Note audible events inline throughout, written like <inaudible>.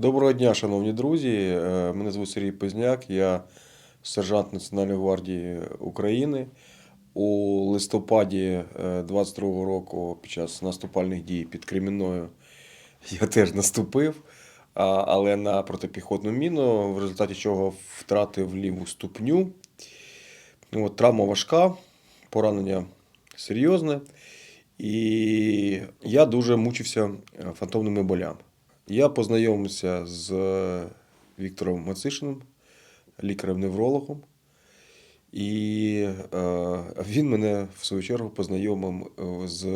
Доброго дня, шановні друзі. Е, Мене звуть Сергій Позняк, я сержант Національної гвардії України. У листопаді 22-го року під час наступальних дій під Кремінною <laughs> я теж наступив, але на протипіхотну міну, в результаті чого втратив ліву ступню. От, травма важка, поранення серйозне. І я дуже мучився е, фантомними болями. Я познайомився з Віктором Мацишиним, лікарем-неврологом. І е, він мене в свою чергу познайомив е, з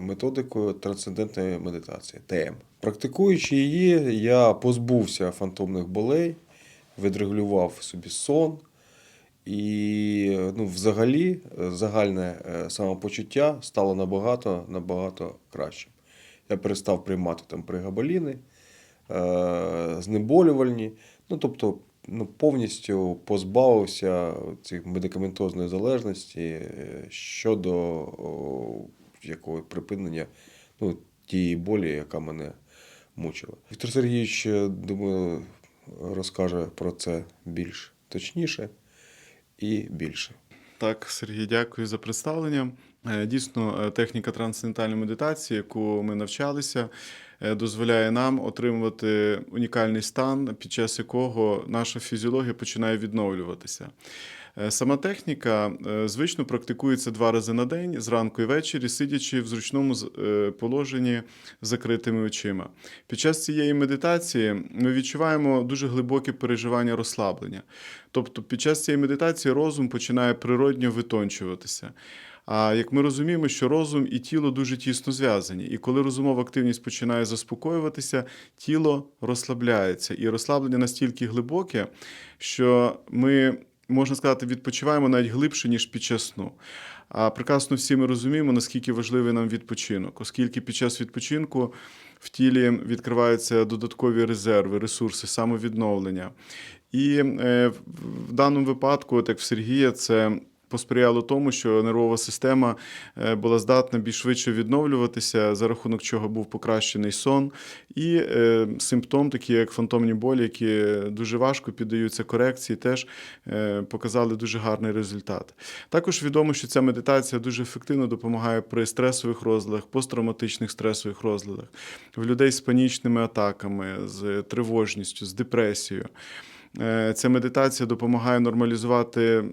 методикою трансцендентної медитації ТМ. Практикуючи її, я позбувся фантомних болей, відрегулював собі сон. І ну, взагалі е, загальне е, самопочуття стало набагато набагато кращим. Я перестав приймати там пригабаліни, е, знеболювальні. Ну, тобто, ну, повністю позбавився цих медикаментозної залежності е, щодо якого припинення ну, тієї болі, яка мене мучила. Віктор Сергійович, е, думаю, розкаже про це більш точніше і більше. Так, Сергій, дякую за представлення. Е, Дійсно, е, техніка трансцендентальної медитації, яку ми навчалися, е, дозволяє нам отримувати унікальний стан, під час якого наша фізіологія починає відновлюватися. Е, Сама техніка е, звично практикується два рази на день, зранку і ввечері, сидячи в зручному е, положенні з закритими очима. Під час цієї медитації ми відчуваємо дуже глибоке переживання розслаблення. Тобто, під час цієї медитації розум починає природньо витончуватися. А як ми розуміємо, що розум і тіло дуже тісно зв'язані, і коли розумова активність починає заспокоюватися, тіло розслабляється, і розслаблення настільки глибоке, що ми, можна сказати, відпочиваємо навіть глибше, ніж під час сну. А прекрасно всі ми розуміємо, наскільки важливий нам відпочинок, оскільки під час відпочинку в тілі відкриваються додаткові резерви, ресурси, самовідновлення. І е, в- даному випадку, от як в Сергія, це посприяло тому, що нервова система е, була здатна більш швидше відновлюватися, за рахунок чого був покращений сон, і е, симптом, такі як фантомні болі, які дуже важко піддаються корекції, теж е, показали дуже гарний результат. Також відомо, що ця медитація дуже ефективно допомагає при стресових розладах, посттравматичних стресових розладах, в людей з панічними атаками, з тривожністю, з депресією. Е, Ця медитація допомагає нормалізувати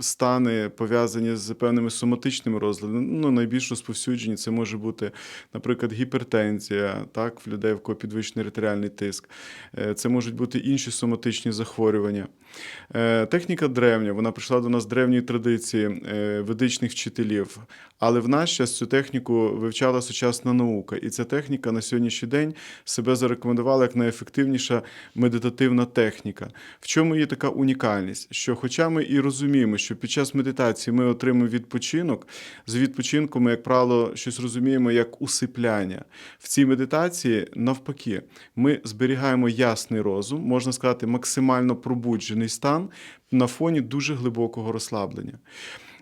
стани, пов'язані з певними соматичними розладами. Ну, найбільш розповсюджені це може бути, наприклад, гіпертензія, так, в людей, в кого підвищений артеріальний тиск. Е, Це можуть бути інші соматичні захворювання. Е, Техніка древня, вона прийшла до нас з древньої традиції ведичних вчителів. Але в наш час цю техніку вивчала сучасна наука, і ця техніка на сьогоднішній день себе зарекомендувала як найефективніша медитативна техніка. В чому є така унікальність? Що, хоча ми і розуміємо, що під час медитації ми отримуємо відпочинок, з відпочинку ми, як правило, щось розуміємо як усипляння. В цій медитації, навпаки, ми зберігаємо ясний розум, можна сказати, максимально пробуджений стан на фоні дуже глибокого розслаблення.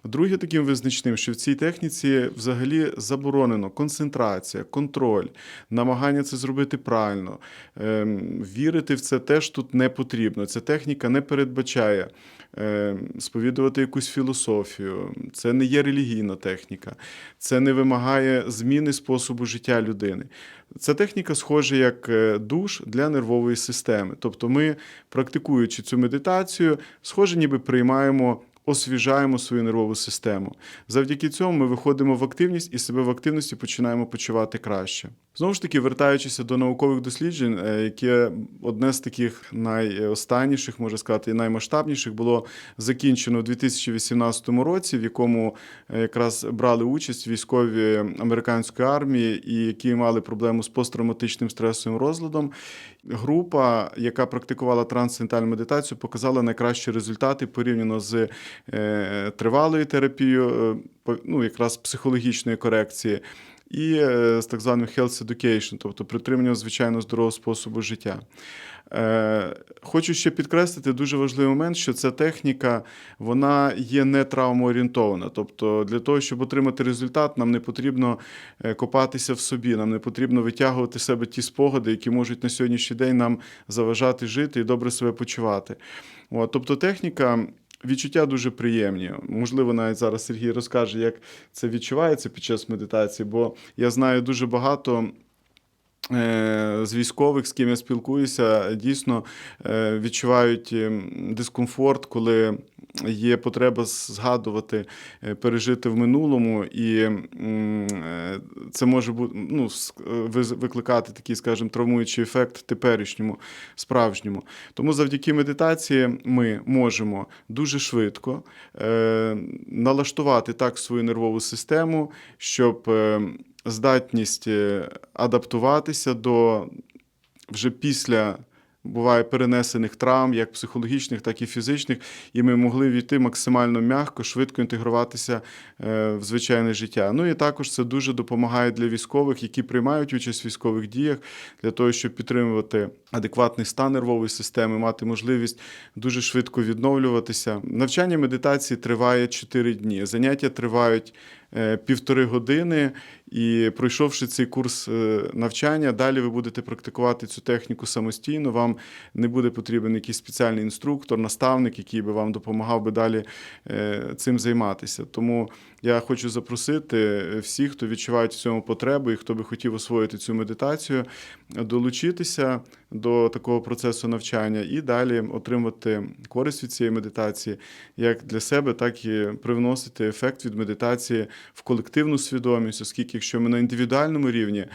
Друге таким визначним, що в цій техніці взагалі заборонено концентрація, контроль, намагання це зробити правильно. Ем, Вірити в це теж тут не потрібно. Ця техніка не передбачає ем, сповідувати якусь філософію. Це не є релігійна техніка, це не вимагає зміни способу життя людини. Ця техніка схожа як е, душ для нервової системи. Тобто, ми, практикуючи цю медитацію, схоже, ніби приймаємо освіжаємо свою нервову систему. Завдяки цьому ми виходимо в активність і себе в активності починаємо почувати краще. Знову ж таки, вертаючися до наукових досліджень, е, яке одне з таких найостанніших, можна сказати, і наймасштабніших було закінчено у 2018 році, в якому е, якраз брали участь військові американської армії, і які мали проблему з посттравматичним стресовим розладом. Група, яка практикувала трансцендентальну медитацію, показала найкращі результати порівняно з е, тривалою терапією, ну, якраз психологічної корекції. І е, з так званим health education, тобто притримання звичайно здорового способу життя. Е, Хочу ще підкреслити дуже важливий момент, що ця техніка вона є не травмоорієнтована. Тобто, для того, щоб отримати результат, нам не потрібно е, копатися в собі, нам не потрібно витягувати з себе ті спогади, які можуть на сьогоднішній день нам заважати жити і добре себе почувати. От, тобто, техніка. Відчуття дуже приємні. Можливо, навіть зараз Сергій розкаже, як це відчувається під час медитації, бо я знаю дуже багато е, з військових, з ким я спілкуюся, дійсно е, відчувають ем, дискомфорт, коли є потреба згадувати, е, пережити в минулому, і е, це може бути ну, е, викликати такий, скажімо, травмуючий ефект теперішньому, справжньому. Тому завдяки медитації ми можемо дуже швидко налаштувати так свою нервову систему, щоб здатність адаптуватися до вже після. Буває перенесених травм, як психологічних, так і фізичних, і ми могли війти максимально м'яко, швидко інтегруватися е, в звичайне життя. Ну і також це дуже допомагає для військових, які приймають участь в військових діях, для того, щоб підтримувати адекватний стан нервової системи, мати можливість дуже швидко відновлюватися. Навчання медитації триває 4 дні. Заняття тривають е, півтори години, і пройшовши цей курс е, навчання, далі ви будете практикувати цю техніку самостійно. Вам не буде потрібен якийсь спеціальний інструктор, наставник, який би вам допомагав би далі е, цим займатися. Тому я хочу запросити всіх, хто відчуває в цьому потребу і хто би хотів освоїти цю медитацію, долучитися до такого процесу навчання і далі отримати користь від цієї медитації як для себе, так і привносити ефект від медитації в колективну свідомість, оскільки якщо ми на індивідуальному рівні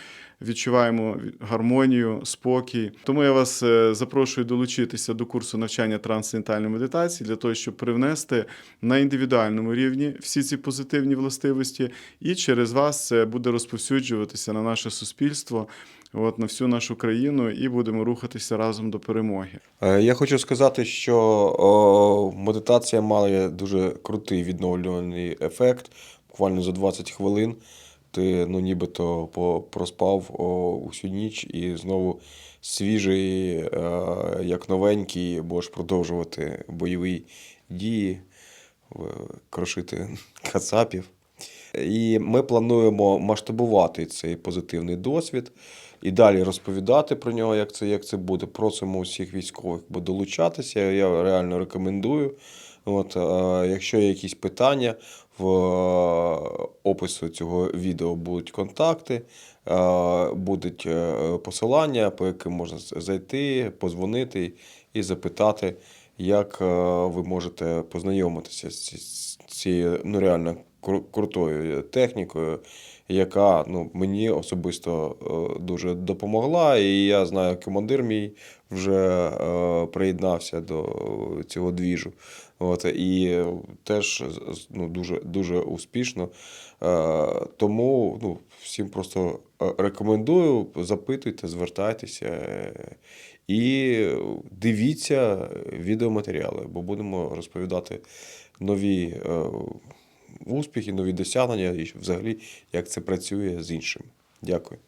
відчуваємо гармонію, спокій. Тому я вас е, запрошую долучитися до курсу навчання трансцендентальної медитації для того, щоб привнести на індивідуальному рівні всі ці позитивні властивості, і через вас це буде розповсюджуватися на наше суспільство. От на всю нашу країну і будемо рухатися разом до перемоги. Е, Я хочу сказати, що о, медитація має дуже крутий відновлювальний ефект. Буквально за 20 хвилин ти ну, нібито проспав усю ніч і знову свіжий, е, як новенький, будеш продовжувати бойові дії, крошити <laughs> кацапів. І ми плануємо масштабувати цей позитивний досвід і далі розповідати про нього, як це, як це буде. Просимо усіх військових долучатися. Я реально рекомендую. От, е, якщо є якісь питання, в е, опису цього відео будуть контакти, е, будуть е, посилання, по яким можна зайти, позвонити і запитати, як ви можете познайомитися з цією ну, реально крутою технікою, яка ну, мені особисто е, дуже допомогла. І я знаю, командир мій вже е, приєднався до цього двіжу. От, і теж ну, дуже, дуже успішно. Е, тому ну, всім просто рекомендую, запитуйте, звертайтеся і дивіться відеоматеріали, бо будемо розповідати нові успіхи, нові досягнення і взагалі як це працює з іншими. Дякую.